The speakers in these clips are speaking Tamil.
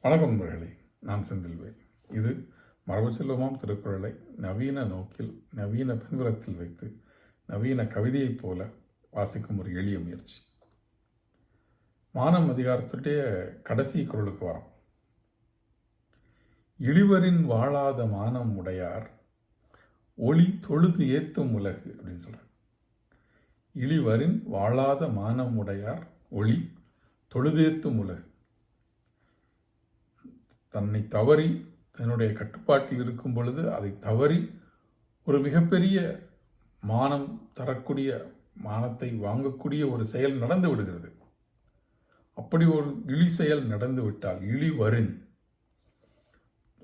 வணக்கம் நண்பர்களே நான் செந்தில்வேல். இது மரபு செல்வமாம் திருக்குறளை நவீன நோக்கில் நவீன பின்புலத்தில் வைத்து நவீன கவிதையைப் போல வாசிக்கும் ஒரு எளிய முயற்சி. மானம் அதிகாரத்துடைய கடைசி குரலுக்கு வரோம். இழிவரின் வாழாத மானம் உடையார் ஒளி தொழுது ஏத்தும் உலகு அப்படின்னு சொல்கிறார் இழிவரின் வாழாத மானம் உடையார் ஒளி தொழுதேத்தும் உலகு. தன்னை தவறி தன்னுடைய கட்டுப்பாட்டில் இருக்கும் பொழுது அதை தவறி ஒரு மிகப்பெரிய மானம் தரக்கூடிய மானத்தை வாங்கக்கூடிய ஒரு செயல் நடந்து விடுகிறது. அப்படி ஒரு இழி செயல் நடந்து விட்டால் இழி வரின்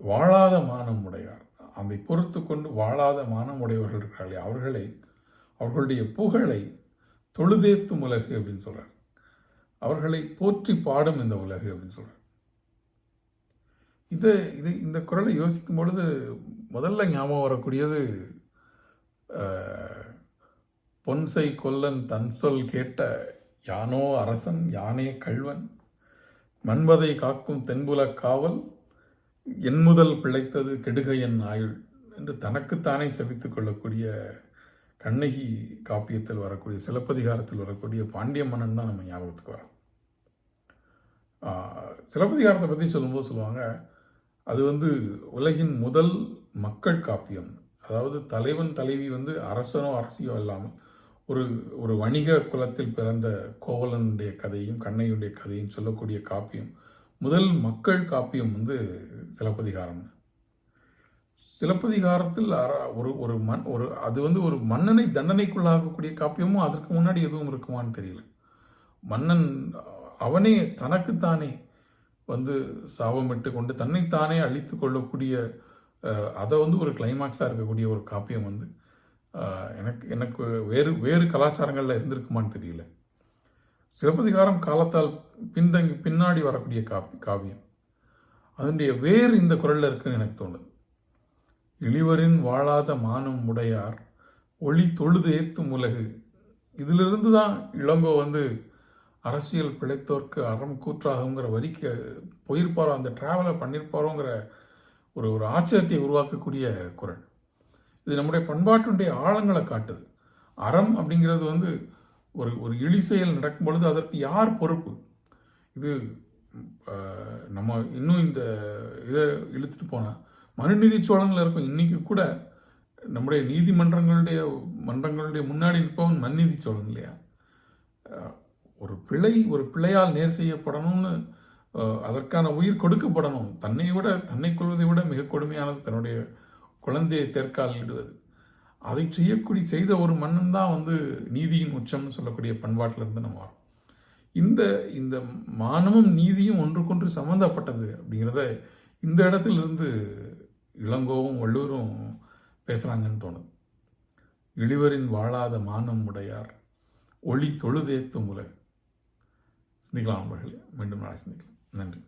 வாழாத மானம் உடையார். அதை பொறுத்து கொண்டு வாழாத மானம் உடையவர்கள் இருக்கிறார்களே அவர்களை அவர்களுடைய புகழை தொழுதேத்தும் உலகு அப்படின்னு சொல்கிறார் அவர்களை போற்றி பாடும் இந்த உலகு அப்படின்னு சொல்கிறார் இது இது இந்த குரலை யோசிக்கும் பொழுது முதல்ல ஞாபகம் வரக்கூடியது பொன்சை கொல்லன் தன் சொல் கேட்ட யானோ அரசன் யானே கள்வன் மண்பதை காக்கும் தென்புல காவல் என் முதல் பிழைத்தது கெடுக என் ஆயுள் என்று தனக்குத்தானே செபித்துக் கொள்ளக்கூடிய கண்ணகி காப்பியத்தில் வரக்கூடிய சிலப்பதிகாரத்தில் வரக்கூடிய பாண்டிய மன்னன் தான் நம்ம ஞாபகத்துக்கு வரோம் சிலப்பதிகாரத்தை பற்றி சொல்லும்போது சொல்லுவாங்க அது வந்து உலகின் முதல் மக்கள் காப்பியம். அதாவது தலைவன் தலைவி வந்து அரசனோ அரசியோ இல்லாமல் ஒரு ஒரு வணிக குலத்தில் பிறந்த கோவலனுடைய கதையும் கண்ணையுடைய கதையும் சொல்லக்கூடிய காப்பியம். முதல் மக்கள் காப்பியம் வந்து சிலப்பதிகாரம். சிலப்பதிகாரத்தில் அற- ஒரு ஒரு மண் ஒரு அது வந்து ஒரு மன்னனை தண்டனைக்குள்ளாகக்கூடிய காப்பியமும் அதற்கு முன்னாடி எதுவும் இருக்குமான்னு தெரியல. மன்னன் அவனே தனக்குத்தானே வந்து சாபமிட்டு கொண்டு தன்னைத்தானே அழித்து கொள்ளக்கூடிய அதை வந்து ஒரு கிளைமாக்ஸாக இருக்கக்கூடிய ஒரு காப்பியம் வந்து எனக்கு எனக்கு வேறு வேறு கலாச்சாரங்களில் இருந்திருக்குமான்னு தெரியல. சிலப்பதிகாரம் காலத்தால் பின்தங்கி பின்னாடி வரக்கூடிய காப்பி காவியம். அதனுடைய வேறு இந்த குரலில் இருக்குன்னு எனக்கு தோணுது. இழிவரின் வாழாத மானம் உடையார் ஒளி தொழுது ஏத்தும் உலகு. இதிலிருந்து தான் இளங்கோ வந்து அரசியல் பிழைத்தோர்க்கு அறம் கூற்றாகுங்கிற வரிக்கு போயிருப்பாரோ அந்த ட்ராவலை பண்ணியிருப்பாரோங்கிற ஒரு ஒரு ஆச்சரியத்தை உருவாக்கக்கூடிய குரல். இது நம்முடைய பண்பாட்டினுடைய ஆழங்களை காட்டுது. அறம் அப்படிங்கிறது வந்து ஒரு ஒரு இழி செயல் நடக்கும் பொழுது அதற்கு யார் பொறுப்பு? இது நம்ம இன்னும் இந்த இதை இழுத்துட்டு போனால் மனுநீதி சோழனில் இருக்கும் இன்றைக்கி கூட நம்முடைய நீதிமன்றங்களுடைய மன்றங்களுடைய முன்னாடி இருப்பவன் மன்நீதி சோழன் இல்லையா? ஒரு பிழை ஒரு பிழையால் நேர் செய்யப்படணும்னு அதற்கான உயிர் கொடுக்கப்படணும். தன்னை விட தன்னை கொள்வதை விட மிக கொடுமையானது தன்னுடைய குழந்தையை தேர்க்கால் இடுவது. அதை செய்யக்கூடிய செய்த ஒரு மன்னன் தான் வந்து நீதியின் உச்சம்னு சொல்லக்கூடிய பண்பாட்டில் இருந்து நம்ம வரும் இந்த இந்த மானமும் நீதியும் ஒன்றுக்கொன்று சம்மந்தப்பட்டது அப்படிங்கிறத இந்த இடத்திலிருந்து இளங்கோவும் வள்ளுவரும் பேசுகிறாங்கன்னு தோணுது. இழிவரின் வாழாத மானம் உடையார் ஒளி தொழுதேத்தும் உலகம் சிந்திக்கலாம் நண்பர்களே மீண்டும் நாளை சிந்திக்கலாம் நன்றி